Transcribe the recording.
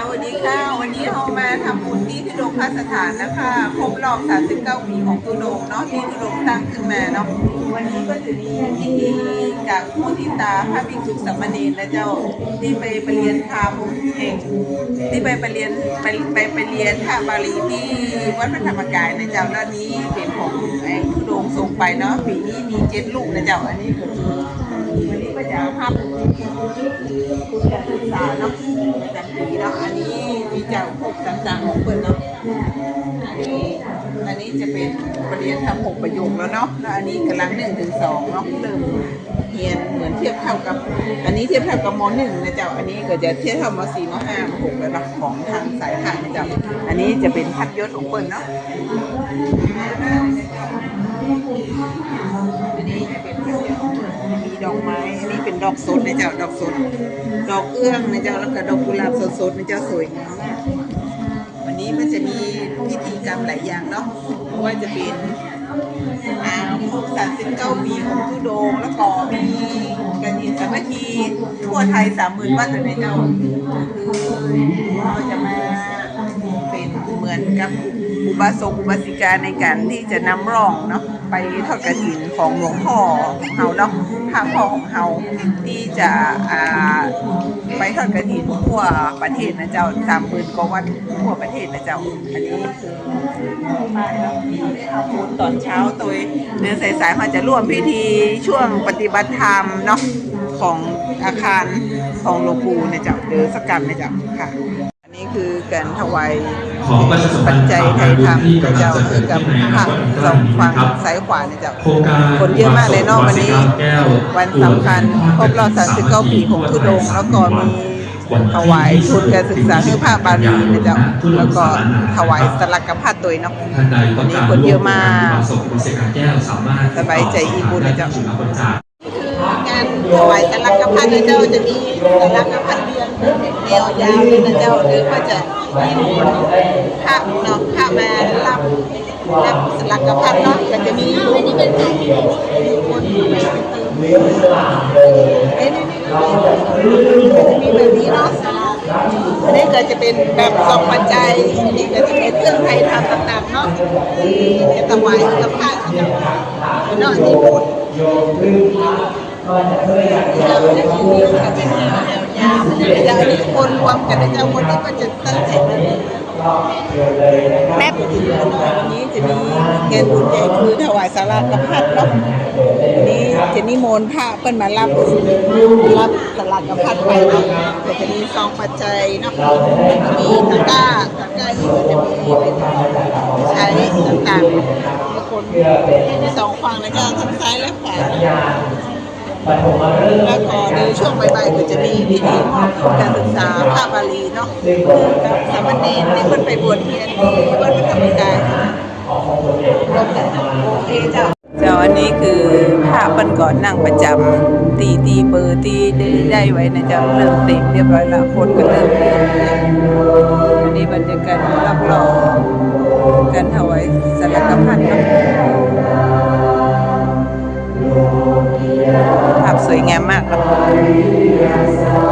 สวัสดีค่ะ วันนี้เรามาทำบุญที่ทุดงคสถานนะคะครบรอบ 39 ปีของทุดงเนาะที่ทุดงตั้งขึ้นมาเนาะวันนี้ก็จะมีพิธีจากผู้ทิตาพระภิกษุสามเณรและเจ้าที่ไปไปเรียนธรรมเองที่ไปไปเรียนไปไปไปเรียนพระบาลีที่วัดพระธรรมกายนะเจ้าแล้วนี้เป็นของไอ้ทุดงส่งไปเนาะปีนี้มีเจ็ดลูกนะเจ้าอันนี้ก็คือวันนี้ก็จะภาพคุณการศึกษาเนาะประจำปีเนาะอันนี้ มีเจ้าหกต่างๆของเปิดเนาะอันนี้อันนี้จะเป็นปริยัติธรรมหกประโยคแล้วเนาะแล้วอันนี้กำลังหนึ่งถึงสองเนาะเริ่มเรียนเหมือนเทียบเท่ากับ อันนี้เทียบเท่ากับมหนึ่งนะเจ้าอันนี้ก็จะเทียบเท่ามสี่มห้ามหกแล้วของทางสายทางนะเจ้าอันนี้จะเป็นพัดยศของเปิดเนาะ เป็นดอกสดนะเจ้าดอกสด ดอกเอื้องนะเจ้าแล้วก็ดอกกุหลาบสดๆนะเจ้าสวยงามมากวันนี้มันจะมีพิธีกรรมหลายอย่างเนาะเพราะว่าจะเป็นอาครบสามสิบเก้าปีของทุดงแล้วก็มีกันยินสามัคคีทั่วไทยสามหมื่นวัดเลยนะเจ้าคือเราจะมาเป็นเหมือนกับ อุบาสกอุบาสิกาในการที่จะนำร่องเนาะไปทอดกระถินของหลวงพ่อของเฮาเนาะพระพ่อของเฮาที่จะอ่าไปทอดกระถินทั่วประเทศนะเจ้าสามหมื่นกว่าวัดทั่วประเทศนะเจ้า อันนี้คือป้ายเราที่ได้ทำบุญตอนเช้าโดยเดินสายๆมาจะร่วมพิธีช่วงปฏิบัติธรรมเนาะของอาคารของหลวงปู่นะเจ้าเดือสกกรรมนะเจ้าค่ะ คือการถวายขอประชาสัมพัปันจธ์จัยข่าวไทการยบุญธรรมที่นะกำลังเจ้าจะคืเกิอดกับขึ้นในอพนาระคตใกสล้องนี้ฝั่งนะครับซ้ายขวานะเจ้าโครงการคนเยอะมากเลยเนาะวันนี้ วันสำคัญครบรอบ39ปีของทุดงค์แล้วก็มีถวายทุนการศึกษาให้พระบาลีนะเจ้าแล้วก็ถวายสลักกพัดตัวเนาะท่านใดต้องการวันนี้คนเยอะมากร่วมบุญส่งคุณเสกาแก้วสามารถสบายใจอิ่มบุญนะเจ้าจุฬาบริจาคการถวายสลักกพัดนะเจ้าจะมีสลักกพัด เรียงแนวยาวเลยนะเจ้าหรือว่าจะมีพระเนาะพระมารับรับสลักกพัดเนาะก็จะมีอันนี้เป็นการที่คนไปเติมเอ้ยนี่นี่นี่มีแบบนี้เนาะอันนี้ก็จะเป็นแบบสองปัจจัยอันนี้ก็จะเป็นเครื่องไทยทำต่างๆเนาะจะถวายกับพระเจ้าเนาะนี่พูดเราจะมีกับเป็น แนวยาวๆจะมีคนรวมกันนะเจ้าคนนี้ก็จะตั้งใจมาแม่ปฏิบัติวันนี้จะมีงานบุญใหญ่คือถวายสารากับพัดเนาะวันนี้จะนิมนต์พระเปิ้นมารับรับสลากกับพัดไปเนาะก็จะมีซองปัจจัยเนาะมีตะกร้าตะกร้าที่จะมีเป็นใช้ต่างๆทุกคนสองฝั่งนะเจ้าทั้งซ้ายและขวาแล้วก็ ในช่วงใบๆก็จะมีพิธีมอบทุนการศึกษาภาบาลีเนาะกับสามเณรที่เพิ่นไปบวชเรียนที่วัดพระธรรมกายโอเคเจ้าเจ้าอันนี้คือภาพเปิ้นก่อนนั่งประจำตีตีเบอร์ตีได้ไว้นะเจ้าเริ่มเต็มเรียบร้อยล้วคนก็เริ่มเรียนอันนี้บรรยากาศรอบๆการถวายสลักพัดเนะ วยงามมากครับ